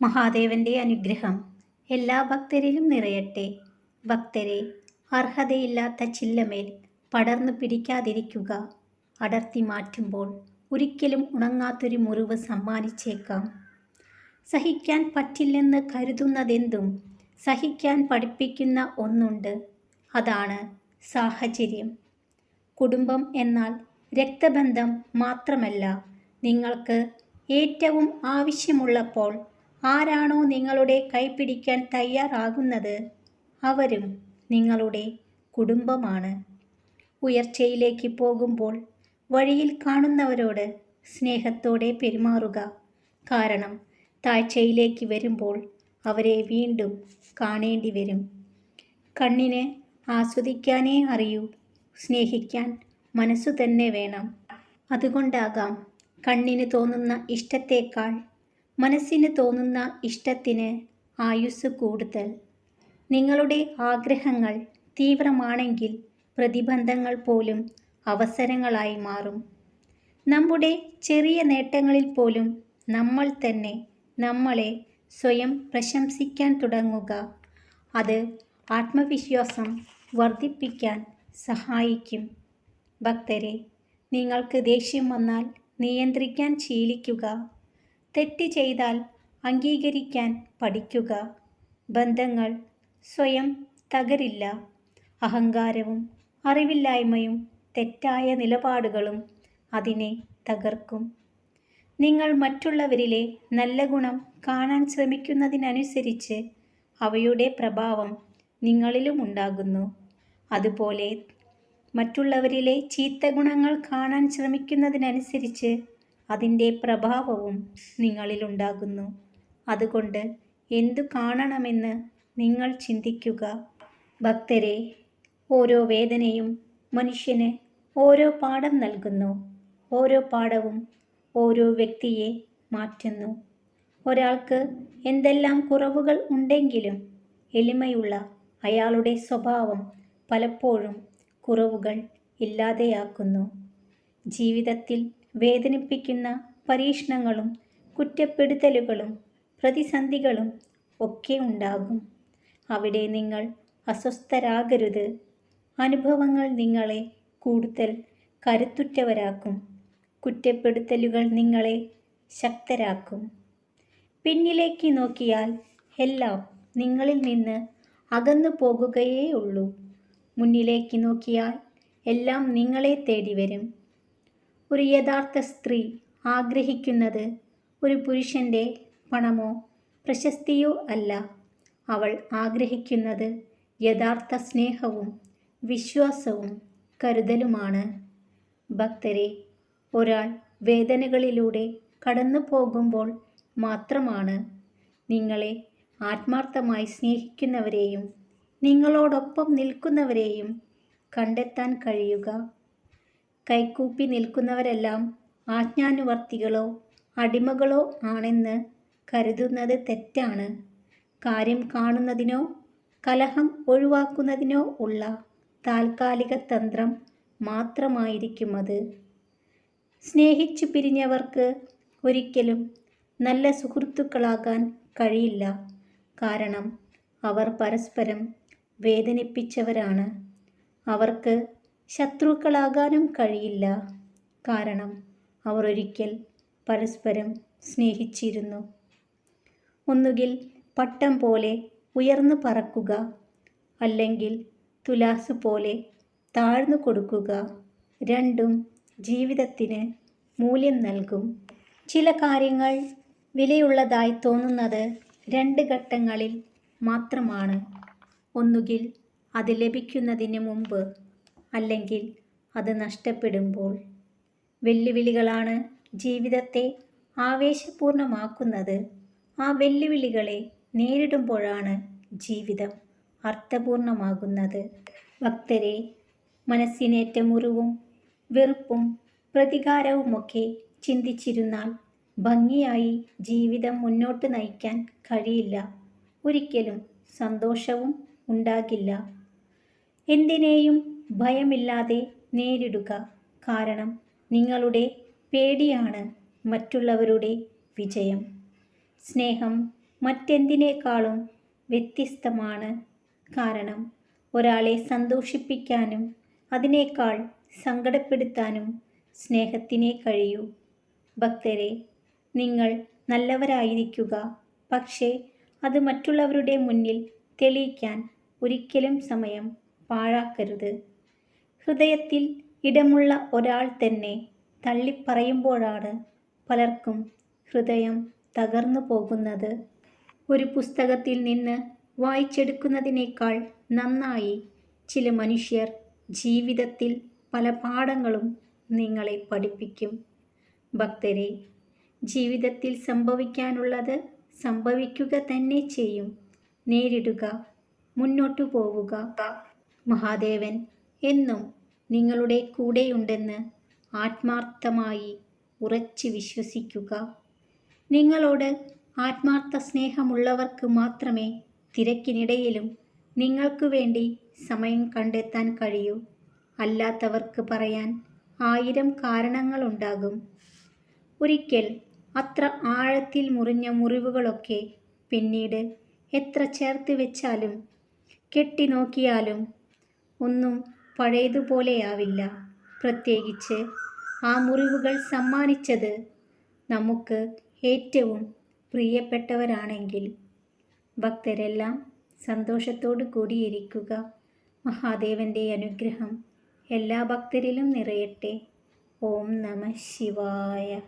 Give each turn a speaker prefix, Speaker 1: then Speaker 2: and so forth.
Speaker 1: മഹാദേവന്റെ അനുഗ്രഹം എല്ലാ ഭക്തരിലും നിറയട്ടെ. ഭക്തരെ അർഹതയില്ലാത്ത ചില്ലമേൽ പടർന്നു പിടിക്കാതിരിക്കുക. അടർത്തി മാറ്റുമ്പോൾ ഒരിക്കലും ഉണങ്ങാത്തൊരു മുറിവ് സമ്മാനിച്ചേക്കാം. സഹിക്കാൻ പറ്റില്ലെന്ന് കരുതുന്നതെന്തും സഹിക്കാൻ പഠിപ്പിക്കുന്ന ഒന്നുണ്ട്. അതാണ് സാഹചര്യം. കുടുംബം എന്നാൽ രക്തബന്ധം മാത്രമല്ല നിങ്ങൾക്ക് ഏറ്റവും ആവശ്യമുള്ളപ്പോൾ ആരാണോ നിങ്ങളുടെ കൈപിടിക്കാൻ തയ്യാറാകുന്നത്? അവരും നിങ്ങളുടെ കുടുംബമാണ്. ഉയർച്ചയിലേക്ക് പോകുമ്പോൾ വഴിയിൽ കാണുന്നവരോട് സ്നേഹത്തോടെ പെരുമാറുക. കാരണം താഴ്ചയിലേക്ക് വരുമ്പോൾ അവരെ വീണ്ടും കാണേണ്ടി വരും. കണ്ണിന് ആസ്വദിക്കാനേ അറിയൂ. സ്നേഹിക്കാൻ മനസ്സു തന്നെ വേണം. അതുകൊണ്ടാകാം കണ്ണിന് തോന്നുന്ന ഇഷ്ടത്തേക്കാൾ മനസ്സിന് തോന്നുന്ന ഇഷ്ടത്തിന് ആയുസ് കൂടുതൽ. നിങ്ങളുടെ ആഗ്രഹങ്ങൾ തീവ്രമാണെങ്കിൽ പ്രതിബന്ധങ്ങൾ പോലും അവസരങ്ങളായി മാറും. നമ്മുടെ ചെറിയ നേട്ടങ്ങളിൽ പോലും നമ്മൾ തന്നെ നമ്മളെ സ്വയം പ്രശംസിക്കാൻ തുടങ്ങുക. അത് ആത്മവിശ്വാസം വർദ്ധിപ്പിക്കാൻ സഹായിക്കും. ഭക്തരെ നിങ്ങൾക്ക് ദേഷ്യം വന്നാൽ നിയന്ത്രിക്കാൻ ശീലിക്കുക. തെറ്റ് ചെയ്താൽ അംഗീകരിക്കാൻ പഠിക്കുക. ബന്ധങ്ങൾ സ്വയം തകരില്ല. അഹങ്കാരവും അറിവില്ലായ്മയും തെറ്റായ നിലപാടുകളും അതിനെ തകർക്കും. നിങ്ങൾ മറ്റുള്ളവരിലെ നല്ല ഗുണം കാണാൻ ശ്രമിക്കുന്നതിനനുസരിച്ച് അവയുടെ പ്രഭാവം നിങ്ങളിലും ഉണ്ടാകുന്നു. അതുപോലെ മറ്റുള്ളവരിലെ ചീത്ത ഗുണങ്ങൾ കാണാൻ ശ്രമിക്കുന്നതിനനുസരിച്ച് അതിന്റെ പ്രഭാവവും നിങ്ങളിലുണ്ടാകുന്നു. അതുകൊണ്ട് എന്തു കാണണമെന്ന് നിങ്ങൾ ചിന്തിക്കുക. ഭക്തരെ ഓരോ വേദനയും മനുഷ്യന് ഓരോ പാഠം നൽകുന്നു. ഓരോ പാഠവും ഓരോ വ്യക്തിയെ മാറ്റുന്നു. ഒരാൾക്ക് എന്തെല്ലാം കുറവുകൾ ഉണ്ടെങ്കിലും എളിമയുള്ള അയാളുടെ സ്വഭാവം പലപ്പോഴും കുറവുകൾ ഇല്ലാതെയാക്കുന്നു. ജീവിതത്തിൽ വേദനിപ്പിക്കുന്ന പരീക്ഷണങ്ങളും കുറ്റപ്പെടുത്തലുകളും പ്രതിസന്ധികളും ഒക്കെ ഉണ്ടാകും. അവിടെ നിങ്ങൾ അസ്വസ്ഥരാകരുത്. അനുഭവങ്ങൾ നിങ്ങളെ കൂടുതൽ കരുത്തുറ്റവരാക്കും. കുറ്റപ്പെടുത്തലുകൾ നിങ്ങളെ ശക്തരാക്കും. പിന്നിലേക്ക് നോക്കിയാൽ എല്ലാം നിങ്ങളിൽ നിന്ന് അകന്നു പോകുകയേ ഉള്ളൂ. മുന്നിലേക്ക് നോക്കിയാൽ എല്ലാം നിങ്ങളെ തേടി വരും ഒരു യഥാർത്ഥ സ്ത്രീ ആഗ്രഹിക്കുന്നത് ഒരു പുരുഷന്റെ പണമോ പ്രശസ്തിയോ അല്ല. അവൾ ആഗ്രഹിക്കുന്നത് യഥാർത്ഥ സ്നേഹവും വിശ്വാസവും കരുതലുമാണ്. ഭക്തരെ ഒരാൾ വേദനകളിലൂടെ കടന്നു പോകുമ്പോൾ മാത്രമാണ് നിങ്ങളെ ആത്മാർത്ഥമായി സ്നേഹിക്കുന്നവരെയും നിങ്ങളോടൊപ്പം നിൽക്കുന്നവരെയും കണ്ടെത്താൻ കഴിയുക. കൈകൂപ്പി നിൽക്കുന്നവരെല്ലാം ആജ്ഞാനുവർത്തികളോ അടിമകളോ ആണെന്ന് കരുതുന്നത് തെറ്റാണ്. കാര്യം കാണുന്നതിനോ കലഹം ഒഴിവാക്കുന്നതിനോ ഉള്ള താൽക്കാലിക തന്ത്രം മാത്രമായിരിക്കും അത്. സ്നേഹിച്ചു പിരിഞ്ഞവർക്ക് ഒരിക്കലും നല്ല സുഹൃത്തുക്കളാകാൻ കഴിയില്ല. കാരണം അവർ പരസ്പരം വേദനിപ്പിച്ചവരാണ്. അവർക്ക് ശത്രുക്കളാകാനും കഴിയില്ല. കാരണം അവർ ഒരിക്കൽ പരസ്പരം സ്നേഹിച്ചിരുന്നു. ഒന്നുകിൽ പട്ടം പോലെ ഉയർന്നു പറക്കുക അല്ലെങ്കിൽ തുലാസ് പോലെ താഴ്ന്നു കൊടുക്കുക. രണ്ടും ജീവിതത്തിന് മൂല്യം നൽകും. ചില കാര്യങ്ങൾ വിലയുള്ളതായി തോന്നുന്നത് രണ്ട് ഘട്ടങ്ങളിൽ മാത്രമാണ്. ഒന്നുകിൽ അത് ലഭിക്കുന്നതിന് മുമ്പ് അല്ലെങ്കിൽ അത് നഷ്ടപ്പെടുമ്പോൾ? വെല്ലുവിളികളാണ് ജീവിതത്തെ ആവേശപൂർണമാക്കുന്നത്. ആ വെല്ലുവിളികളെ നേരിടുമ്പോഴാണ് ജീവിതം അർത്ഥപൂർണമാകുന്നത്. ഭക്തരെ മനസ്സിനേറ്റ മുറിവും വെറുപ്പും പ്രതികാരവുമൊക്കെ ചിന്തിച്ചിരുന്നാൽ ഭംഗിയായി ജീവിതം മുന്നോട്ട് നയിക്കാൻ കഴിയില്ല. ഒരിക്കലും സന്തോഷവും ഉണ്ടാകില്ല. എന്തിനേയും ഭയമില്ലാതെ നേരിടുക. കാരണം നിങ്ങളുടെ പേടിയാണ് മറ്റുള്ളവരുടെ വിജയം. സ്നേഹം മറ്റെന്തിനേക്കാളും വ്യത്യസ്തമാണ്. കാരണം ഒരാളെ സന്തോഷിപ്പിക്കാനും അതിനേക്കാൾ സങ്കടപ്പെടുത്താനും സ്നേഹത്തിനേ കഴിയൂ. ഭക്തരെ നിങ്ങൾ നല്ലവരായിരിക്കുക. പക്ഷേ അത് മറ്റുള്ളവരുടെ മുന്നിൽ തെളിയിക്കാൻ ഒരിക്കലും സമയം പാഴാക്കരുത്. ഹൃദയത്തിൽ ഇടമുള്ള ഒരാൾ തന്നെ തള്ളിപ്പറയുമ്പോഴാണ് പലർക്കും ഹൃദയം തകർന്നു പോകുന്നത്. ഒരു പുസ്തകത്തിൽ നിന്ന് വായിച്ചെടുക്കുന്നതിനേക്കാൾ നന്നായി ചില മനുഷ്യർ ജീവിതത്തിൽ പല പാഠങ്ങളും നിങ്ങളെ പഠിപ്പിക്കും. ഭക്തരെ ജീവിതത്തിൽ സംഭവിക്കാനുള്ളത് സംഭവിക്കുക തന്നെ ചെയ്യും. നേരിടുക മുന്നോട്ടു പോവുക. മഹാദേവൻ എന്നും നിങ്ങളുടെ കൂടെയുണ്ടെന്ന് ആത്മാർത്ഥമായി ഉറച്ച് വിശ്വസിക്കുക. നിങ്ങളോട് ആത്മാർത്ഥ സ്നേഹമുള്ളവർക്ക് മാത്രമേ തിരക്കിനിടയിലും നിങ്ങൾക്ക് വേണ്ടി സമയം കണ്ടെത്താൻ കഴിയൂ. അല്ലാത്തവർക്ക് പറയാൻ ആയിരം കാരണങ്ങളുണ്ടാകും. ഒരിക്കൽ അത്ര ആഴത്തിൽ മുറിഞ്ഞ മുറിവുകളൊക്കെ പിന്നീട് എത്ര ചേർത്ത് വെച്ചാലും കെട്ടി നോക്കിയാലും ഒന്നും പഴയതുപോലെയാവില്ല. പ്രത്യേകിച്ച് ആ മുറിവുകൾ സമ്മാനിച്ചത് നമുക്ക് ഏറ്റവും പ്രിയപ്പെട്ടവരാണെങ്കിൽ. ഭക്തരെല്ലാം സന്തോഷത്തോടു കൂടിയിരിക്കുക. മഹാദേവന്റെ അനുഗ്രഹം എല്ലാ ഭക്തരിലും നിറയട്ടെ. ഓം നമ ശിവായ.